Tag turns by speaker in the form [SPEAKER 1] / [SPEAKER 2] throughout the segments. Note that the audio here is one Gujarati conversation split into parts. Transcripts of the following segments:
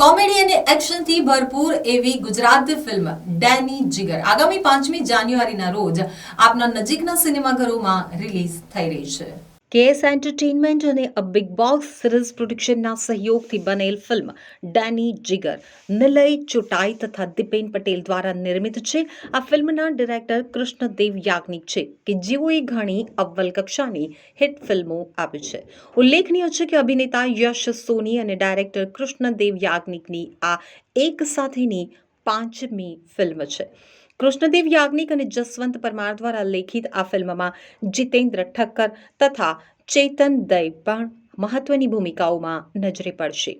[SPEAKER 1] કોમેડી અને એક્શનથી ભરપૂર એવી ગુજરાતી ફિલ્મ ડેની જીગર. આગામી પાંચમી જાન્યુઆરીના રોજ આપના નજીકના સિનેમાઘરોમાં રિલીઝ થઈ રહી છે. કેએસ એન્ટરટેનમેન્ટ અને અ બિગ બોક્સ સિરીઝ પ્રોડક્શનના સહયોગથી બનેલ ફિલ્મ ડેની જીગર નિલય ચુટાઈ તથા દિપેન પટેલ દ્વારા નિર્મિત છે આ ફિલ્મના ડિરેક્ટર કૃષ્ણદેવ યાજ્ઞિક છે કે જેઓએ ઘણી અવ્વલ કક્ષાની હિટ ફિલ્મો આપી છે ઉલ્લેખનીય છે કે અભિનેતા યશ સોની અને ડાયરેક્ટર કૃષ્ણદેવ યાજ્ઞિકની આ એક સાથેની પાંચમી ફિલ્મ છે કૃષ્ણદેવ યાજ્ઞિક અને જસવંત પરમાર દ્વારા લેખિત આ ફિલ્મમાં જીતેન્દ્ર ઠક્કર તથા ચેતન દય પણ મહત્વની ભૂમિકાઓમાં નજરે પડશે.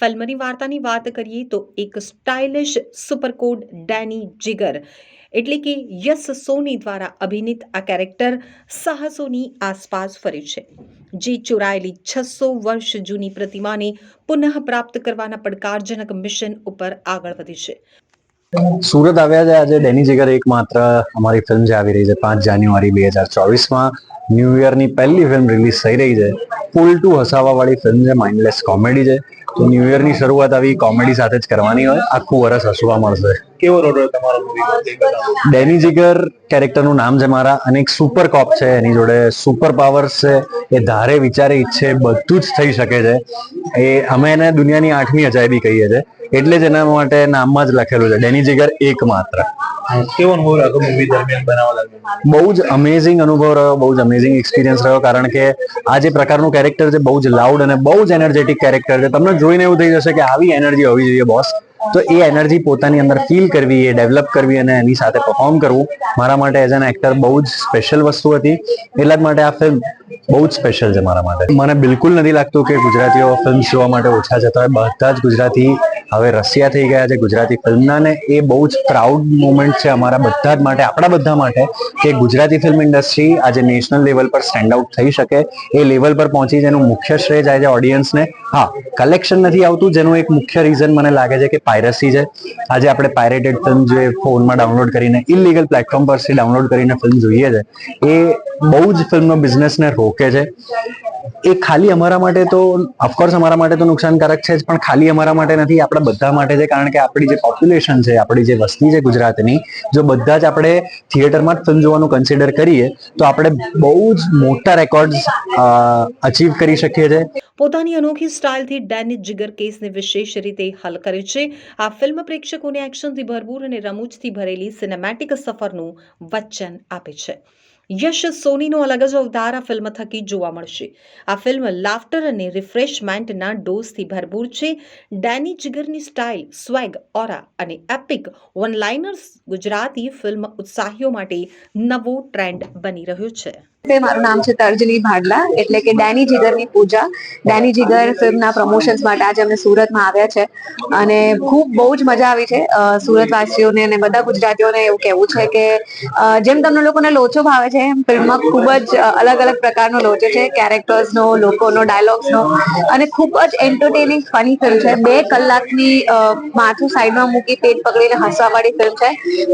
[SPEAKER 1] ફિલ્મની વાર્તાની વાત કરીએ તો એક સ્ટાઇલિશ સુપરકોડ ડેની જીગર, એટલે કે યસ સોની દ્વારા અભિનીત આ કેરેક્ટર સાહસોની આસપાસ ફરે છે, જે ચોરાયેલી છસો વર્ષ જૂની પ્રતિમાને પુનઃ પ્રાપ્ત કરવાના પડકારજનક મિશન ઉપર આગળ વધી છે.
[SPEAKER 2] સુરત આવ્યા છે આજે ડેની જીગર એક માત્ર અમારી ફિલ્મ જે આવી રહી છે પાંચ જાન્યુઆરી બે હજાર ચોવીસમાં. ન્યૂ યરની પહેલી ફિલ્મ રિલીઝ થઈ રહી છે. પુલ ટુ હસાવા વાળી ફિલ્મ છે માઇન્ડલેસ કોમેડી છે. તો ન્યૂ ઇયરની શરૂઆત આવી કોમેડી સાથે જ કરવાની હોય. આખું વરસ હસવા મળશે.
[SPEAKER 3] કેવો રોલ તમારો મૂવીમાં
[SPEAKER 2] ડેની જીગર કેરેક્ટરનું નામ છે મારા અને એક સુપર કોપ છે એની જોડે. સુપર પાવર્સ છે. એ ધારે વિચારે ઈચ્છે બધું જ થઈ શકે છે. એ અમે એને દુનિયાની આઠમી અજાયબી કહીએ છીએ. એટલે જ એના માટે નામમાં જ લખેલું છે. ડેની જીગર એક માત્ર
[SPEAKER 3] કેવો અનુભવ રહ્યો મૂવી દરમિયાન બનાવવા દરમિયાન?
[SPEAKER 2] બહુ જ અમેઝિંગ અનુભવ રહ્યો, બહુ જ અમેઝિંગ એક્સપિરિયન્સ રહ્યો, કારણ કે આ જે પ્રકારનું કેરેક્ટર છે, બહુ જ લાઉડ અને બહુ જ એનર્જેટિક કેરેક્ટર છે. તમને જોઈને એવું થઈ જશે કે આવી એનર્જી હોવી જોઈએ બોસ તો એ એનર્જી પોતાની અંદર ફીલ કરવી, એ ડેવલપ કરવી અને એની સાથે પરફોર્મ કરવું મારા માટે એઝ એન એક્ટર બહુ જ સ્પેશિયલ વસ્તુ હતી. એટલા જ માટે આ ફિલ્મ બહુ જ સ્પેશિયલ છે મારા માટે. મને બિલકુલ નથી લાગતું કે ગુજરાતીઓ ફિલ્મ જોવા માટે ઓછા છે હોય. બધા જ ગુજરાતી હવે રશિયા થઈ ગયા છે ગુજરાતી ફિલ્મના ને એ બહુ જ પ્રાઉડ મુમેન્ટ છે અમારા બધા જ માટે, આપણા બધા માટે કે ગુજરાતી ફિલ્મ ઇન્ડસ્ટ્રી આજે નેશનલ લેવલ પર સ્ટેન્ડ આઉટ થઈ શકે. એ લેવલ પર પહોંચી જેનું મુખ્ય શ્રેય જાય છે ઓડિયન્સને હા કલેક્શન નથી આવતું, જેનું એક મુખ્ય રીઝન મને લાગે છે કે પાયરસી છે. આજે આપણે પાયરેટેડ ફિલ્મ જે ફોનમાં ડાઉનલોડ કરીને ઇલીગલ પ્લેટફોર્મ પરથી ડાઉનલોડ કરીને ફિલ્મ જોઈએ છે. એ બહુ જ ફિલ્મનો બિઝનેસને રોકે છે. એ ખાલી અમારા માટે તો ઓફકોર્સ અમારા માટે તો નુકસાનકારક છે જ, પણ ખાલી અમારા માટે નથી, આપણા બધા માટે છે, કારણ કે આપણી જે પોપ્યુલેશન છે, આપણી જે વસ્તી છે ગુજરાતની, જો બધા જ આપણે થિયેટરમાં જ ફિલ્મ જોવાનું કન્સિડર કરીએ, તો આપણે બહુ જ મોટા રેકોર્ડ્સ અચીવ કરી શકીએ છીએ.
[SPEAKER 1] પોતાની અનોખી સ્ટાઇલથી ડેનિસ જિગર કેસને વિશેષ રીતે હલ કરે છે. આ ફિલ્મ પ્રેક્ષકોને એક્શનથી ભરપૂર અને રમૂજથી ભરેલી સિનેમેટિક સફરનું વચન આપે છે. યશ સોનીનો અલગ જ અવતાર આ ફિલ્મ થકી જોવા મળશે. આ ફિલ્મ લાફ્ટર અને રિફ્રેશમેન્ટના ડોઝથી ભરપૂર છે. ડેની જિગરની સ્ટાઇલ, સ્વેગ, ઓરા અને epic one liners Gujarati film ઉત્સાહીઓ માટે નવો ટ્રેન્ડ બની રહ્યો છે.
[SPEAKER 4] મારું નામ છે તર્જની ભાડલા, એટલે કે ડેની જીગરની પૂજા. ડેની જીગર ફિલ્મના પ્રમોશન્સ માટે આજે અમે સુરતમાં આવ્યા છે અને ખૂબ બહુ જ મજા આવી છે. સુરતવાસીઓને અને બધા ગુજરાતીઓને એવું કહેવું છે કે જેમ તમને લોકોને લોચો ભાવે છે, એમ ફિલ્મમાં ખૂબ જ અલગ અલગ પ્રકારનો લોચો છે, કેરેક્ટર્સનો, લોકોનો, ડાયલોગ્સનો અને ખૂબ જ એન્ટરટેનિંગ ફની ફિલ્મ છે. બે કલાકની માથું સાઈડમાં મૂકી પેટ પકડીને હસવાવાળી ફિલ્મ છે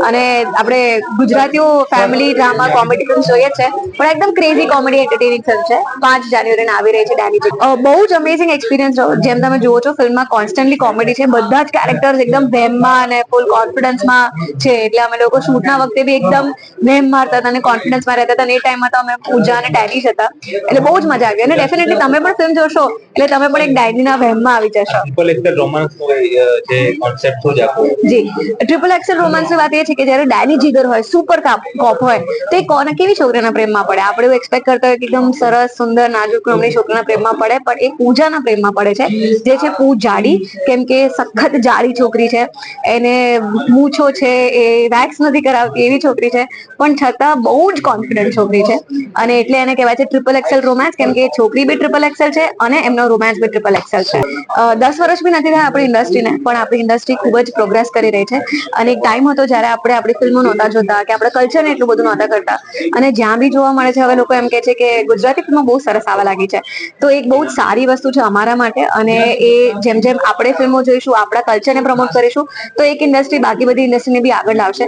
[SPEAKER 4] અને આપણે ગુજરાતીઓ ફેમિલી ડ્રામા કોમેડી ફિલ્મ જોઈએ છે. પણ એકદમ ક્રેઝી કોમેડી એન્ટરટેનિંગ ફિલ્મ છે. પાંચ જાન્યુઆરીને આવી રહી છે ડેની. બહુ જ અમેઝિંગ એક્સપિરિયન્સ જેમ તમે જુઓ છો ફિલ્મમાં કોન્સ્ટન્ટલી કોમેડી છે. બધા જ કેરેક્ટર્સ એકદમ વહેમમાં અને ફૂલ કોન્ફિડન્સમાં છે. એટલે અમે લોકો શૂટના વખતે બી એકદમ વહેમ મારતા હતા અને કોન્ફિડન્સમાં રહેતા હતા. અને એ ટાઈમમાં તો અમે પૂજા અને ડેની હતા. એટલે બહુ જ મજા આવી. અને ડેફિનેટલી તમે પણ ફિલ્મ જોશો એટલે તમે પણ એક ડાયરીના વહેમમાં આવી જશો.
[SPEAKER 3] ટ્રિપલ એક્સેલ રોમાન્સ જે કોન્સેપ્ટ જ
[SPEAKER 4] જી. ટ્રિપલ એક્સેલ રોમાન્સની વાત એ છે કે જ્યારે ડેની જીગર હોય સુપર કોપ હોય તો એ કોને કેવી છોકરીના પ્રેમમાં પડે? આપણે એવું એક્સપેક્ટ કરતા હોય કે એકદમ સરસ, સુંદર, નાજુક રમણી છોકરીના પ્રેમમાં પડે, પણ એ પૂજાના પ્રેમમાં પડે છે. જે છે પૂ જાડી, કેમ કે સખત જાડી છોકરી છે. એને મૂછો છે, એ વેક્સ નથી કરાવતી એવી છોકરી છે, પણ છતાં બહુ જ કોન્ફિડન્ટ છોકરી છે. અને એટલે એને કહેવાય છે ટ્રિપલ એક્સેલ રોમાન્સ કેમ કે છોકરી બી ટ્રિપલ એક્સેલ છે અને એમનો રોમાન્સ બી ટ્રિપલ એક્સેલ છે. દસ વર્ષ બી નથી થયા આપણી ઇન્ડસ્ટ્રીને પણ આપણી ઇન્ડસ્ટ્રી ખૂબ જ પ્રોગ્રેસ કરી રહી છે. અને એક ટાઈમ હતો જ્યારે આપણે આપણી ફિલ્મો નહોતા જોતા, કે આપણે કલ્ચરને એટલું બધું નહોતા કરતા. અને જ્યાં બી જોવા મળે છે, હવે લોકો એમ કહે છે કે ગુજરાતી ફિલ્મો બહુ સરસ આવવા લાગી છે. તો એક બહુ જ સારી વસ્તુ છે અમારા માટે અને એ જેમ જેમ આપણે ફિલ્મો જોઈશું, આપણા કલ્ચરને પ્રમોટ કરીશું, તો એક ઇન્ડસ્ટ્રી બાકી બધી ઇન્ડસ્ટ્રીને બી આગળ લાવશે.